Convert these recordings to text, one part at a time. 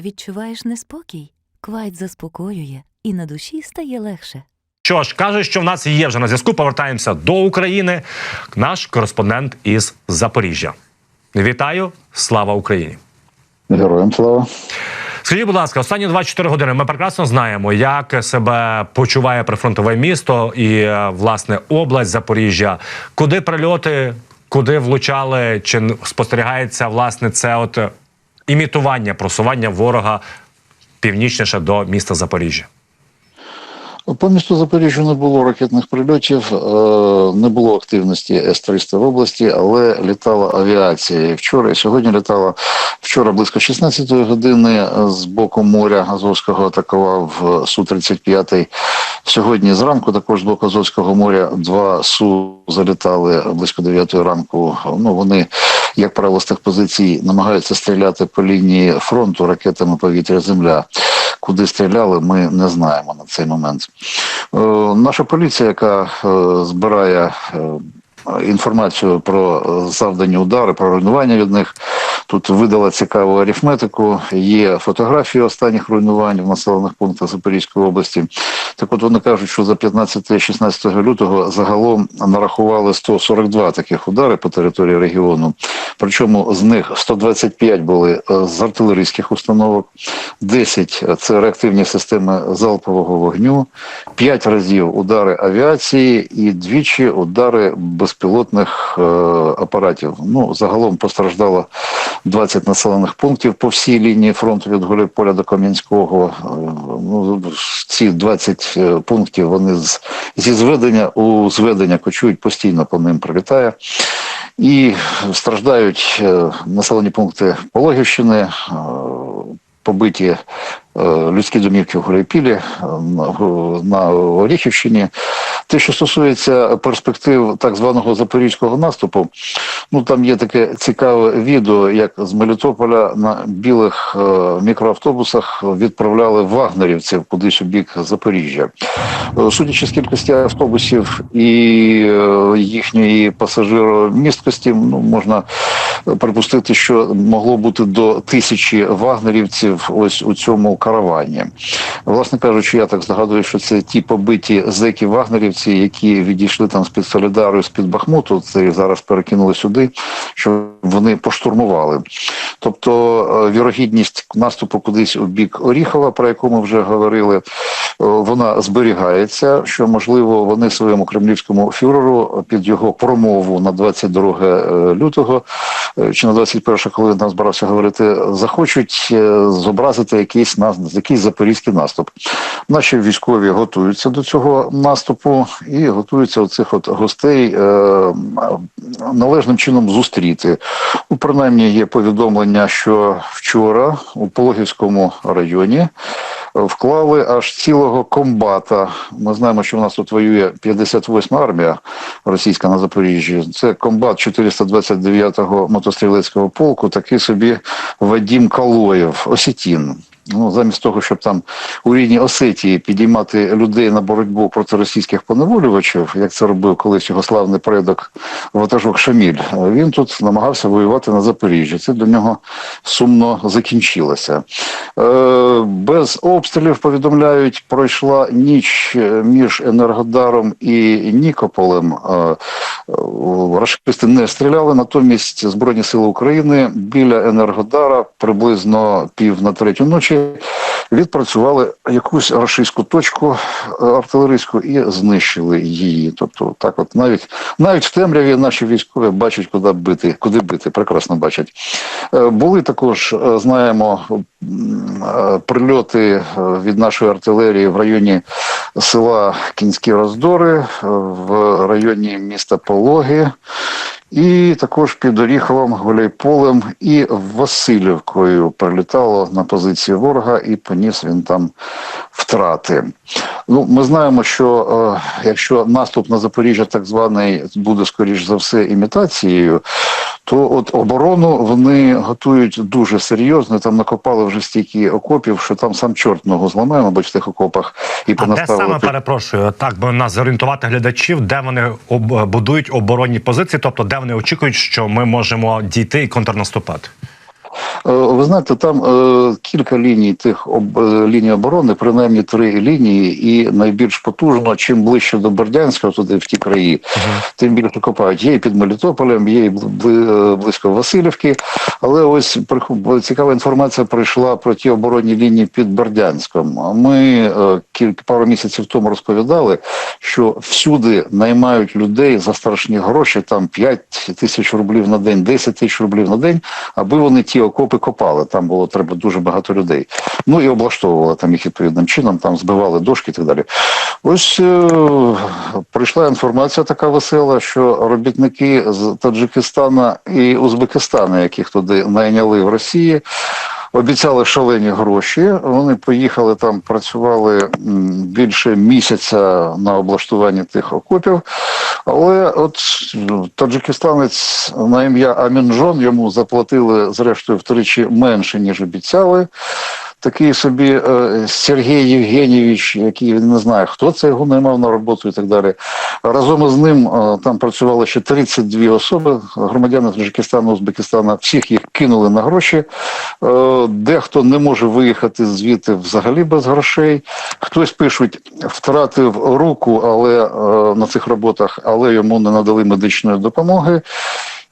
Відчуваєш неспокій? Квайт заспокоює, і на душі стає легше. Що ж, кажуть, що в нас є вже на зв'язку. Повертаємося до України. Наш кореспондент із Запоріжжя. Вітаю! Слава Україні! Героям слава. Скажіть, будь ласка, останні 24 години ми прекрасно знаємо, як себе почуває прифронтове місто і е, власне область Запоріжжя, куди прильоти, куди влучали, чи спостерігається власне це от імітування просування ворога північніше до міста Запоріжжя. По місту Запоріжжя не було ракетних прильотів, е, не було активності С-300 в області, але літала авіація. Вчора і сьогодні літала вчора близько 16-ї години з боку моря Азовського атакував Су-35. Сьогодні зранку також з боку Азовського моря два Су залітали близько 9-ї ранку. Ну вони, як правило, з тих позицій намагаються стріляти по лінії фронту ракетами повітря-земля. Куди стріляли, ми не знаємо на цей момент. Е, наша поліція, яка е, збирає е, інформацію про завдані удари, про руйнування від них, тут видала цікаву арифметику. Є фотографії останніх руйнувань в населених пунктах Запорізької області. Так от вони кажуть, що за 15-16 лютого загалом нарахували 142 таких удари по території регіону. Причому з них 125 були е, з артилерійських установок, 10 – це реактивні системи залпового вогню, 5 разів удари авіації і двічі удари безпілотних е, апаратів. Ну, загалом постраждало 20 населених пунктів по всій лінії фронту від Гуляйполя до Кам'янського. Е, Ну, ці 20 пунктів вони з, зі зведення у зведення кочують, постійно по ним прилітає. І страждають е, населені пункти Пологівщини, е, побиті е, людські домівки в Гуляйпілі, е, на Оріхівщині. Те, що стосується перспектив так званого запорізького наступу, ну там є таке цікаве відео, як з Мелітополя на білих е, мікроавтобусах відправляли вагнерівців кудись у бік Запоріжжя. Е, Судячи з кількості автобусів і е, їхньої пасажиромісткості, ну можна припустити, що могло бути до тисячі вагнерівців ось у цьому каравані. Власне кажучи, я так здогадую, що це ті побиті зеки вагнерівці, які відійшли там з під Солідару, з під Бахмуту, це зараз перекинули сюди, що вони поштурмували. Тобто е, вірогідність наступу кудись у бік Оріхова, про яку ми вже говорили, е, вона зберігається. Що можливо вони своєму кремлівському фюреру під його промову на 22 е, лютого чи на 21, коли він там збирався говорити, захочуть е, зобразити якийсь нас якийсь запорізький наступ. Наші військові готуються до цього наступу і готуються оцих от гостей е, належним чином зустріти. Ну, принаймні є повідомлення, що вчора у Пологівському районі вклали аж цілого комбата. Ми знаємо, що в нас тут воює 58 армія російська на Запоріжжі. Це комбат 429-го мотострілецького полку, такий собі Вадім Калоєв, Осітін. Ну, замість того, щоб там у рідній Осетії підіймати людей на боротьбу проти російських поневолювачів, як це робив колись його славний предок ватажок Шаміль, він тут намагався воювати на Запоріжжі. Це для нього сумно закінчилося. Е, без обстрілів повідомляють, пройшла ніч між Енергодаром і Нікополем. Е, Рашисти не стріляли, натомість Збройні Сили України біля Енергодара приблизно пів на третю ночі відпрацювали якусь рашистську точку е, артилерійську і знищили її. Тобто, так, от навіть навіть в темряві наші військові бачать, куди бити, куди бити, прекрасно бачать. Е, Були також, е, знаємо, прильоти від нашої артилерії в районі села Кінські Роздори, в районі міста Пологи. І також під Оріховом, Гуляйполем і Васильівкою прилітало на позиції ворога, і поніс він там втрати. Ну, ми знаємо, що е, якщо наступ на Запоріжжя, так званий, буде скоріш за все імітацією, то от оборону вони готують дуже серйозно. Там накопали вже стільки окопів, що там сам чорт ногу зламає, мабуть, в тих окопах і А де саме перепрошую, так би нас зорієнтувати глядачів, де вони будують оборонні позиції, тобто де вони очікують, що ми можемо дійти і контрнаступати. Е, Ви знаєте, там е, кілька ліній тих об, е, ліній оборони, принаймні три лінії, і найбільш потужно, чим ближче до Бердянська, туди в ті краї, тим більше копають. Є і під Мелітополем, є і близько Васильівки. Але ось цікава інформація прийшла про ті оборонні лінії під Бердянськом. Ми кілька пару місяців тому розповідали, що всюди наймають людей за страшні гроші, там 5 тисяч рублів на день, 10 тисяч рублів на день, аби вони ті окопи копали. Там було треба дуже багато людей. Ну і облаштовували там їх відповідним чином, там збивали дошки і так далі. Ось е, прийшла інформація така весела, що робітники з Таджикистана і Узбекистана, яких туди найняли в Росії. Обіцяли шалені гроші. Вони поїхали там, працювали більше місяця на облаштуванні тих окопів. Але от ну, таджикистанець на ім'я Амінжон йому заплатили зрештою втричі менше, ніж обіцяли. Такий собі е, Сергій Євгенійович, який він не знає, хто це його наймав на роботу і так далі. Разом із ним е, там працювало ще 32 особи, громадяни Таджикистану, Узбекистану. Всіх їх кинули на гроші. Е, Дехто не може виїхати звідти взагалі без грошей. Хтось пишуть, втратив руку, але на цих роботах, але йому не надали медичної допомоги.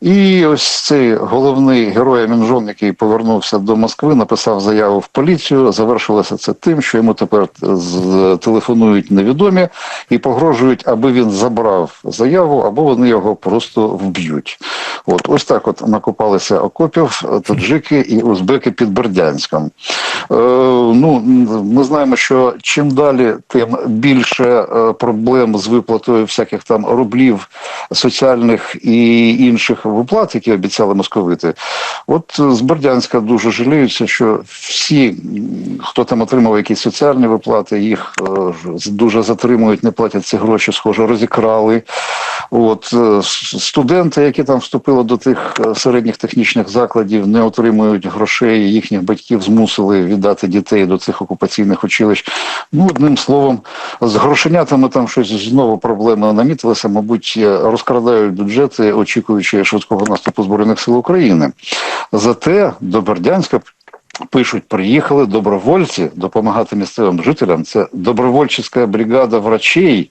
І ось цей головний герой Амінжон, який повернувся до Москви, написав заяву в поліцію. Завершилося це тим, що йому тепер телефонують невідомі і погрожують, аби він забрав заяву, або вони його просто вб'ють. От ось так от накопалися окопів таджики і узбеки під Бердянськом. Е, ну, ми знаємо, що чим далі, тим більше е, проблем з виплатою всяких там рублів, соціальних і інших виплат, які обіцяли московити. От з Бердянська дуже жаліються, що всі, хто там отримав якісь соціальні виплати, їх е, дуже затримують, не платять ці гроші, схоже, розікрали. От е, студенти, які там вступили до тих е, середніх технічних закладів, не отримують грошей. Їхніх батьків змусили віддати дітей до цих окупаційних училищ. Ну, одним словом, з грошенятами там щось знову проблеми намітилися. Мабуть, розкрадають бюджети, очікуючи швидкого наступу збройних сил України. Зате до Бердянська. Пишуть, приїхали добровольці допомагати місцевим жителям. Це добровольча бригада врачей.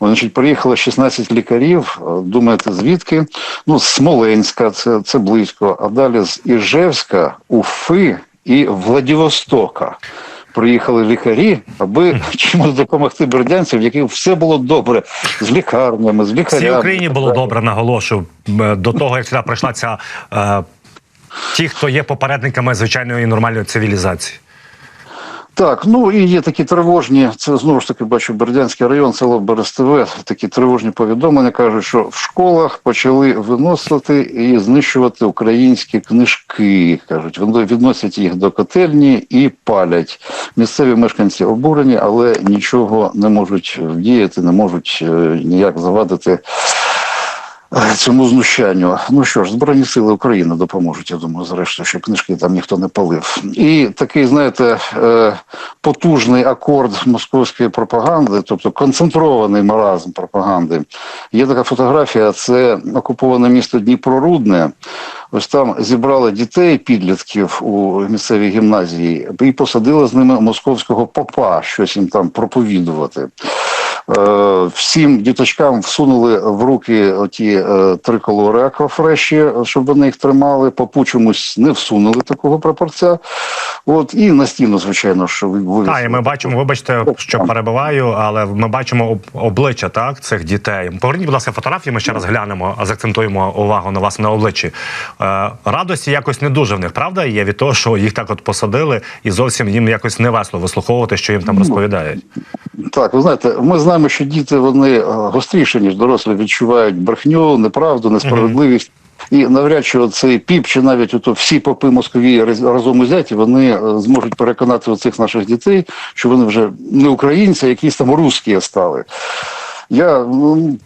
Значить, приїхало 16 лікарів. Думаєте, звідки? Ну, з Смоленська, це, це близько, а далі з Іжевська, Уфи і Владивостока. Приїхали лікарі, аби чимось допомогти бердянцям, в яких все було добре з лікарнями, з лікарями. Всій Україні було добре, наголошую. Е, До того, як сюди прийшла ця е, ті, хто є попередниками звичайної нормальної цивілізації. Так, ну і є такі тривожні. Це знову ж таки бачу Бердянський район, село Берестове. Такі тривожні повідомлення кажуть, що в школах почали виносити і знищувати українські книжки. кажуть, вони відносять їх до котельні і палять. Місцеві мешканці обурені, але нічого не можуть вдіяти, не можуть е, ніяк завадити. Цьому знущанню. Ну що ж, Збройні сили України допоможуть, я думаю, зрештою, щоб книжки там ніхто не палив. І такий, знаєте, е, потужний акорд московської пропаганди, тобто концентрований маразм пропаганди. Є така фотографія, це окуповане місто Дніпрорудне. Ось там зібрали дітей, підлітків у місцевій гімназії, і посадили з ними московського попа, щось їм там проповідувати. Е, Всім діточкам всунули в руки оті е, триколори аквафреші, щоб вони їх тримали. Попу чомусь не всунули такого прапорця. От і на стіну, звичайно, що ви. Так, і ми бачимо, вибачте, що перебиваю, але ми бачимо обличчя так цих дітей. Поверніть, будь ласка, фотографії. Ми ще раз глянемо, а закцентуємо увагу на вас на обличчі. Е, радості якось не дуже в них, правда? Є від того, що їх так от посадили, і зовсім їм якось не весело вислуховувати, що їм там розповідають. Так, ви знаєте, ми знаємо, що діти вони е, гостріше, ніж дорослі, відчувають брехню, неправду, несправедливість. І навряд чи цей піп, чи навіть ото всі попи Московії раз- разом узяті, вони е, зможуть переконати оцих наших дітей, що вони вже не українці, а якісь там русські стали. Я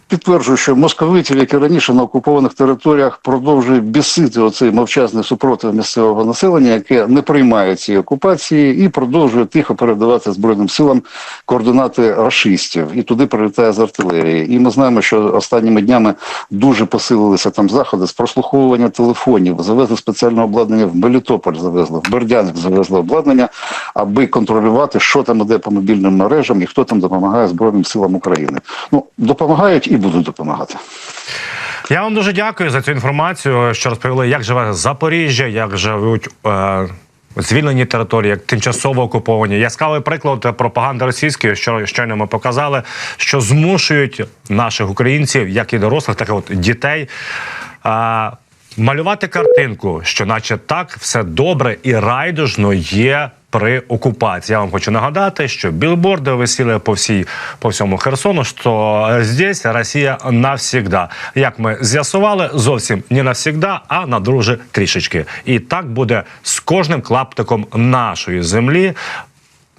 підтверджую, що московитів, як і раніше на окупованих територіях, продовжує бісити оцей мовчазний супротив місцевого населення, яке не приймає цієї окупації, і продовжує тихо передавати збройним силам координати рашистів. І туди прилітає з артилерії. І ми знаємо, що останніми днями дуже посилилися там заходи з прослуховування телефонів. Завезли спеціальне обладнання в Мелітополь, завезли в Бердянськ, завезли обладнання, аби контролювати, що там іде по мобільним мережам і хто там допомагає Збройним силам України. Ну допомагають і будуть допомагати. Я вам дуже дякую за цю інформацію, що розповіли, як живе Запоріжжя, як живуть. Е- Звільнені території, як тимчасово окуповані. Яскравий приклад пропаганди російської, що щойно ми показали, що змушують наших українців, як і дорослих, так і от дітей, е- малювати картинку, що, наче так, все добре і райдужно є при окупації. Я вам хочу нагадати, що білборди висіли по всій по всьому Херсону. що здесь Росія навсігда. Як ми з'ясували, зовсім не навсігда, а на друже трішечки. І так буде з кожним клаптиком нашої землі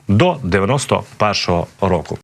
до 91-го року.